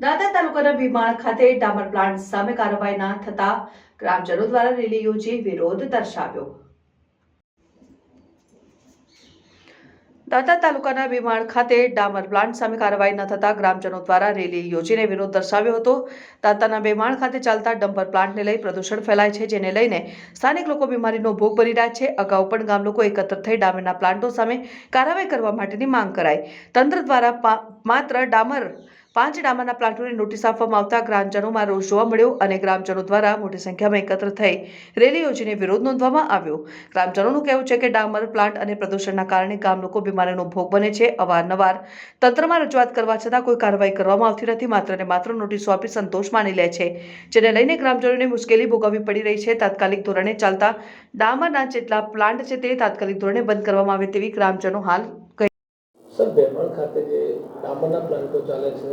દાદા તાલુકાના ભીમાળ ખાતે ડામર પ્લાન્ટ સામે કાર્યવાહી ના થતા ગ્રામજનો દ્વારા રેલી યોજી વિરોધ દર્શાવ્યો. દાંતા તાલુકાના ભીમાળ ખાતે ડામર પ્લાન્ટ સામે કાર્યવાહી ન થતા ગ્રામજનો દ્વારા રેલી યોજીને વિરોધ દર્શાવ્યો હતો. દાંતાના ભીમાળ ખાતે ચાલતા ડમ્પર પ્લાન્ટને લઈ પ્રદૂષણ ફેલાય છે, જેને લઈને સ્થાનિક લોકો બીમારીનો ભોગ બની રહ્યા છે. અગાઉ પણ ગામ લોકો એકત્ર થઈ ડામરના પ્લાન્ટો સામે કાર્યવાહી કરવા માટેની માંગ કરાઈ. તંત્ર દ્વારા માત્ર ડામર પાંચ ડામરના પ્લાન્ટોને નોટિસ આપવામાં આવતા ગ્રામજનોમાં રોષ જોવા મળ્યો અને ગ્રામજનો દ્વારા મોટી સંખ્યામાં એકત્ર થઈ રેલી યોજીને વિરોધ નોંધવામાં આવ્યો. ગ્રામજનોનું કહેવું છે કે ડામર પ્લાન્ટ અને પ્રદૂષણના કારણે ગામ લોકો બીમારીનો ભોગ બને છે. અવારનવાર તંત્રમાં રજૂઆત કરવા છતાં કોઈ કાર્યવાહી કરવામાં આવતી નથી. માત્ર ને માત્ર નોટિસો આપી સંતોષ માની લે છે. જેને લઈને ગ્રામજનોને મુશ્કેલી ભોગવવી પડી રહી છે. તાત્કાલિક ધોરણે ચાલતા ડામરના જેટલા પ્લાન્ટ છે તે તાત્કાલિક ધોરણે બંધ કરવામાં આવે તેવી ગ્રામજનો હાલ કહી ખાતે જે ડામરના પ્લાન્ટો ચાલે છે.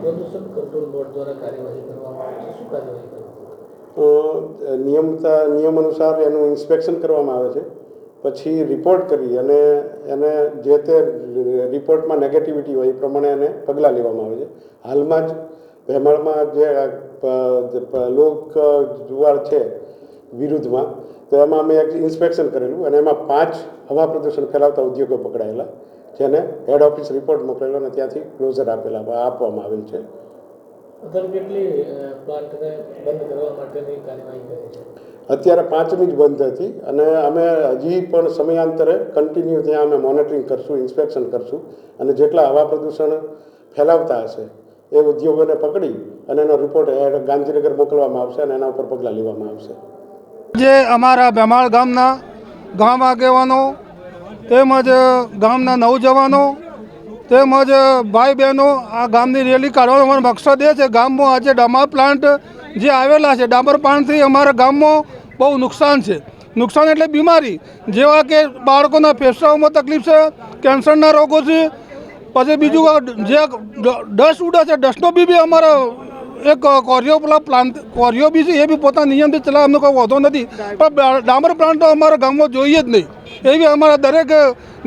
પ્રદૂષણ કંટ્રોલ બોર્ડ દ્વારા કાર્યવાહી કરવામાં આવે છે. શું કાર્યવાહી નિયમતા નિયમ અનુસાર એનું ઇન્સ્પેક્શન કરવામાં આવે છે. પછી રિપોર્ટ કરી અને એને જે તે રિપોર્ટમાં નેગેટિવિટી હોય એ પ્રમાણે એને પગલાં લેવામાં આવે છે. હાલમાં જ ભેમાળમાં જે લોક જુવાર છે વિરુદ્ધમાં તો એમાં અમે એક ઇન્સ્પેક્શન કરેલું અને એમાં પાંચ હવા પ્રદૂષણ ફેલાવતા ઉદ્યોગો પકડાયેલા. જેને હેડ ઓફિસ રિપોર્ટ મોકલેલો અને ત્યાંથી ક્લોઝર આપેલા આપવામાં આવેલ છે. અત્યારે કેટલી અ, પ્લાન્ટને બંધ કરવા માટેની કાર્યવાહી કરી છે? અત્યારે પાંચમી જ બંધ હતી અને અમે હજી પણ સમયાંતરે કન્ટિન્યુ ત્યાં અમે મોનિટરિંગ કરશું ઇન્સ્પેક્શન કરશું અને જેટલા હવા પ્રદૂષણ ફેલાવતા હશે એ ઉદ્યોગોને પકડી અને એનો રિપોર્ટ ગાંધીનગર મોકલવામાં આવશે અને એના ઉપર પગલાં લેવામાં આવશે. જે અમારા બેમાળ ગામના ગામ આગેવાનો તેમજ ગામના નવજવાનો, તેમજ ભાઈ બહેનો આ ગામની રેલી કાઢવાનો અમારો મકસદ એ છે, ગામમાં આજે ડામર પ્લાન્ટ જે આવેલા છે, ડામર પ્લાન્ટથી અમારા ગામમાં બહુ નુકસાન છે. નુકસાન એટલે બીમારી, જેવા કે બાળકોના ફેફસાઓમાં તકલીફ છે, કેન્સરના રોગો છે, પછી બીજું જે ડસ્ટ ઉડે છે, ડસ્ટનો બી બી અમારા એક કોરિયો પેલા પ્લાન્ટ, કોરિયો બી છે, એ બી પોતાના નિયમથી ચલાવે અમને કોઈ વાંધો નથી. પણ ડામર પ્લાન્ટ તો અમારા ગામમાં જોઈએ જ નહીં. એવી અમારા દરેક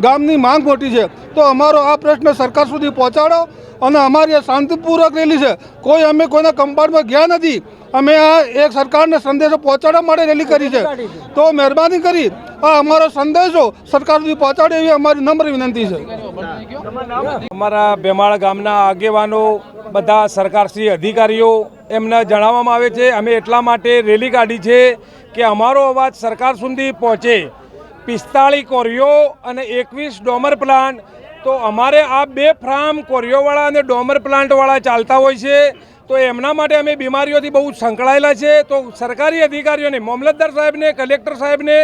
ગામની માંગ મોટી છે. તો અમારો આ પ્રશ્ન સરકાર સુધી પહોંચાડો અને અમારી આ શાંતિપૂર્વક રેલી છે. કોઈ અમે કોઈના કંપાઉન્ડમાં ગયા નથી. અમે આ એક સરકારને સંદેશો પહોંચાડવા માટે રેલી કરી છે. તો મહેરબાની કરી આ અમારો સંદેશો સરકાર સુધી પહોંચાડે એવી અમારી નમ્ર વિનંતી છે. અમારા ભેમાળ ગામના આગેવાનો, બધા સરકારશ્રી અધિકારીઓ એમને જણાવવામાં આવે છે, અમે એટલા માટે રેલી કાઢી છે કે અમારો અવાજ સરકાર સુધી પહોંચે. પિસ્તાળી કોરિયો અને એકવીસ ડોમર પ્લાન્ટ. તો અમારે આ બે ફાર્મ કોરિયોવાળા અને ડોમર પ્લાન્ટવાળા ચાલતા હોય છે. તો એમના માટે અમે બીમારીઓથી બહુ સંકળાયેલા છે. તો સરકારી અધિકારીઓને, મામલતદાર સાહેબને, કલેક્ટર સાહેબને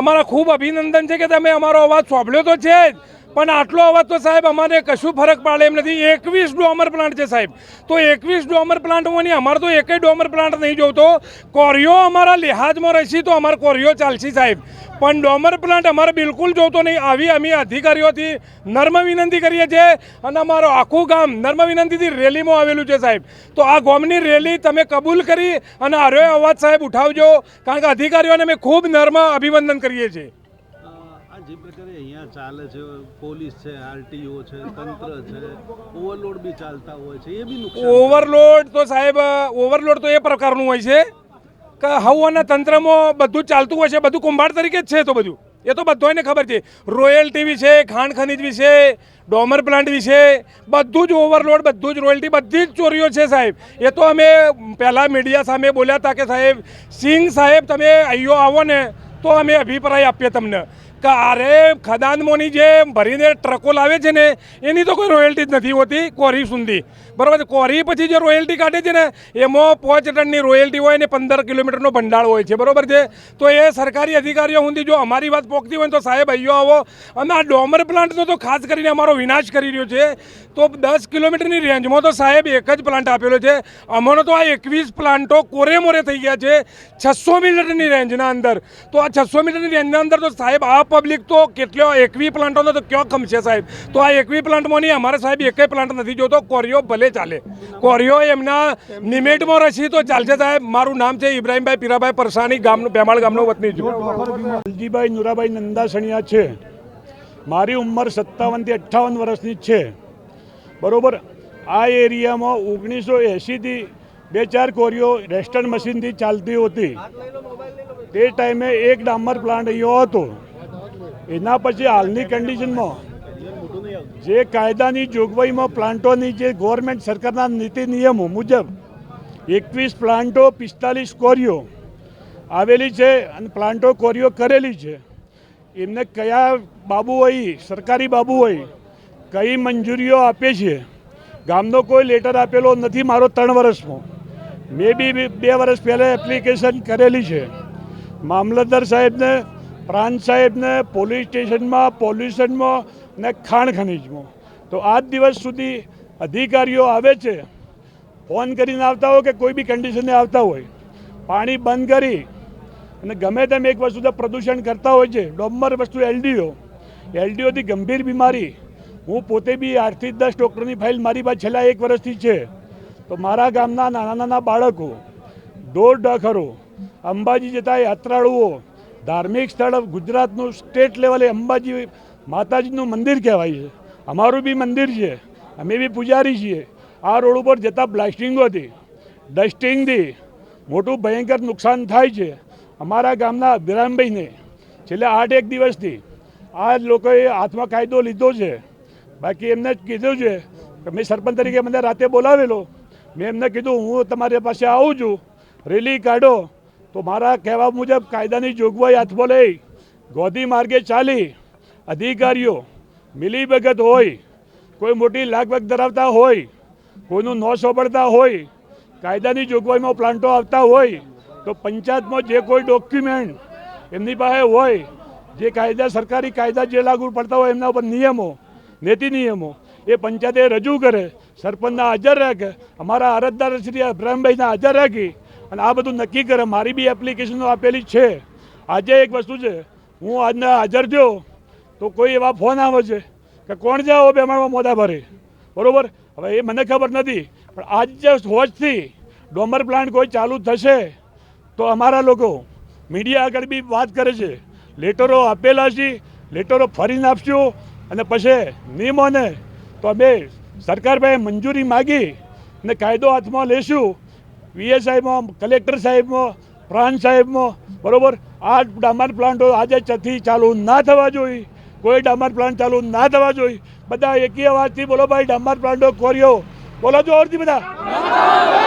અમારા ખૂબ અભિનંદન છે કે તમે અમારો અવાજ સાંભળ્યો તો છે જ. પણ આટલો અવાજ તો સાહેબ અમારે કશું ફરક પાડે એમ નથી. એકવીસ ડોમર પ્લાન્ટ છે સાહેબ. તો એકવીસ ડોમર પ્લાન્ટ હોવાની અમારે તો એકય ડોમર પ્લાન્ટ નહીં જોતો કોરિયો અમારા લિહાજમાં રહેશે તો અમારે કોરિયો ચાલશે સાહેબ. પણ ડોમર પ્લાન્ટ અમારે બિલકુલ જોતો નહીં. આવી અમે અધિકારીઓથી નર્મ વિનંતી કરીએ છીએ અને અમારો આખું ગામ નર્મ વિનંતીથી રેલીમાં આવેલું છે સાહેબ. તો આ ગામની રેલી તમે કબૂલ કરી અને આરો અવાજ સાહેબ ઉઠાવજો. કારણ કે અધિકારીઓને અમે ખૂબ નર્મ અભિનંદન કરીએ છીએ. આ જે પ્રકારે અહીંયા ચાલે છે, પોલીસ છે, આરટીઓ છે, તંત્ર છે, ઓવરલોડ બી ચાલતા હોય છે, એ બી ઓવરલોડ તો સાહેબ, ઓવરલોડ તો એ પ્રકારનું હોય છે કે હવાના તંત્રમાં બધું ચાલતું હોય છે, બધું કુંભાર તરીકે જ છે તો બધું. એ તો બધાને ખબર છે. રોયલ્ટી વિશે ખાણ ખનીજ વિશે ડોમર પ્લાન્ટ વિશે, બધું જ ઓવરલોડ, બધું જ રોયલ્ટી બધી જ ચોરીઓ છે સાહેબ. એ તો અમે પહેલાં મીડિયા સામે બોલ્યા હતા કે સાહેબ, સિંહ સાહેબ, તમે અહીંયો આવો ને તો અમે અભિપ્રાય આપીએ તમને કે અરે ખદાનમોની જે ભરીને ટ્રકો લાવે છે ને, એની તો કોઈ રોયલ્ટી જ નથી હોતી કોરી સુધી. બરાબર છે? કોરી પછી જે રોયલ્ટી કાઢે છે ને, એમાં પાંચ ટનની રોયલ્ટી હોય ને પંદર કિલોમીટરનો ભંડાળ હોય છે. બરાબર છે? તો એ સરકારી અધિકારીઓ સુધી જો અમારી વાત પોકતી હોય તો સાહેબ અહીંયો આવો. અને આ ડોમર પ્લાન્ટનો તો ખાસ કરીને અમારો વિનાશ કરી રહ્યો છે. તો દસ કિલોમીટરની રેન્જમાં તો સાહેબ એક જ પ્લાન્ટ આપેલો છે. અમારો તો આ એકવીસ પ્લાન્ટો કોરે મોરે થઈ ગયા છે. છસો મીટરની રેન્જના અંદર. તો આ છસો મીટરની રેન્જના અંદર તો સાહેબ આ પબ્લિક તો કેટલો એકવી પ્લાન્ટોનો તો ક્યાં ખમશે સાહેબ? તો આ એકવી પ્લાન્ટમાંની અમારે સાહેબ એકે પ્લાન્ટ નથી જોતો કોરિયો ભલે ચાલે. કોરિયો એમના નિમેટમાં રસી તો ચાલશે સાહેબ. મારું નામ છે ઇબ્રાહીમભાઈ પીરાભાઈ પરસાણી, ગામનું પેમાળ ગામનો વતની છું. અલજીભાઈ નુરાભાઈ નંદાસણિયા છે. મારી ઉંમર સત્તાવનથી અઠ્ઠાવન વર્ષની છે. બરાબર, આ એરિયામાં ઓગણીસો એંશીથી બે ચાર કોરીઓ રેસ્ટર્ન મશીનથી ચાલતી હતી. તે ટાઈમે એક ડામર પ્લાન્ટ અહીંયા હતો. એના પછી હાલની કન્ડિશનમાં જે કાયદાની જોગવાઈમાં પ્લાન્ટોની જે ગવર્મેન્ટ સરકારના નીતિ નિયમો મુજબ એકવીસ પ્લાન્ટો પિસ્તાલીસ કોરીઓ આવેલી છે અને પ્લાન્ટો કોરીઓ કરેલી છે. એમને કયા બાબુ હોય, સરકારી બાબુ હોય, કઈ મંજૂરીઓ આપે છે, ગામનો કોઈ લેટર આપેલો નથી મારો ત્રણ વર્ષમાં મેં બી બે વર્ષ પહેલાં એપ્લિકેશન કરેલી છે. મામલતદાર સાહેબને, પ્રાંત સાહેબને, પોલીસ સ્ટેશનમાં પોલ્યુશનમાં ને ખાણ ખનીજમાં. તો આજ દિવસ સુધી અધિકારીઓ આવે છે, ફોન કરીને આવતા હોય કે કોઈ બી કન્ડિશને આવતા હોય. પાણી બંધ કરી અને ગમે તેમ એક વસ્તુ પ્રદૂષણ કરતા હોય છે. ડોમર વસ્તુ એલડીઓ. એલડીઓથી ગંભીર બીમારી. હું પોતે બી આઠથી દસ ડૉક્ટરની ફાઇલ મારી પાસે છેલ્લા એક વર્ષથી છે. તો મારા ગામના નાના નાના બાળકો, દોઢ ડખરો અંબાજી જતા યાત્રાળુઓ ધાર્મિક સ્થળ ગુજરાતનું સ્ટેટ લેવલે અંબાજી માતાજીનું મંદિર કહેવાય છે. અમારું બી મંદિર છે. અમે બી પૂજારી છીએ. આ રોડ ઉપર જતા બ્લાસ્ટિંગોથી ડસ્ટિંગથી મોટું ભયંકર નુકસાન થાય છે. અમારા ગામના અભિરામભાઈને છેલ્લે આઠ એક દિવસથી આ લોકોએ હાથમાં કાયદો લીધો છે. બાકી એમને કીધું છે કે મેં સરપંચ તરીકે મને રાતે બોલાવેલો. મેં એમને કીધું, હું તમારી પાસે આવું છું. રેલી કાઢો. તો મારા કહેવા મુજબ કાયદાની જોગવાઈ હાથમાં લઈ ગોધી માર્ગે ચાલી, અધિકારીઓ મિલીભગત હોય, કોઈ મોટી લાગવગ ધરાવતા હોય, કોઈનું ન સોંપડતા હોય, કાયદાની જોગવાઈમાં પ્લાન્ટો આવતા હોય, તો પંચાયતમાં જે કોઈ ડોક્યુમેન્ટ એમની પાસે હોય, જે કાયદા, સરકારી કાયદા જે લાગુ પડતા હોય એમના ઉપર નિયમો, નીતિ નિયમો, એ પંચાયતે રજૂ કરે, સરપંચના હાજર રાખે, અમારા અરજદાર શ્રી અબ્રાહમભાઈના હાજર રાખી અને આ બધું નક્કી કરે. મારી બી એપ્લિકેશનો આપેલી છે. આજે એક વસ્તુ છે. હું આજના હાજર થયો તો કોઈ એવા ફોન આવે છે કે કોણ જાઓ બેમાણમાં મોદા ભરે? બરાબર? હવે એ મને ખબર નથી. પણ આજ જસ્ટ હોજથી ડોમર પ્લાન્ટ કોઈ ચાલુ થશે તો અમારા લોકો મીડિયા આગળ બી વાત કરે છે. લેટરો આપેલા છે. લેટરો ફરીને આપશું. અને પછી નિયમોને તો અમે સરકાર ભાઈ મંજૂરી માગી અને કાયદો હાથમાં લેશું. વીએસ સાહેબમાં, કલેક્ટર સાહેબમાં પ્રાણ સાહેબમાં, બરોબર? આ ડામર પ્લાન્ટો આજે ચથી ચાલુ ના થવા જોઈએ કોઈ ડામર પ્લાન્ટ ચાલુ ના થવા જોઈએ બધા એકી અવાજથી બોલો, ભાઈ, ડામર પ્લાન્ટો કોર્યો બોલો, જોરથી બધા.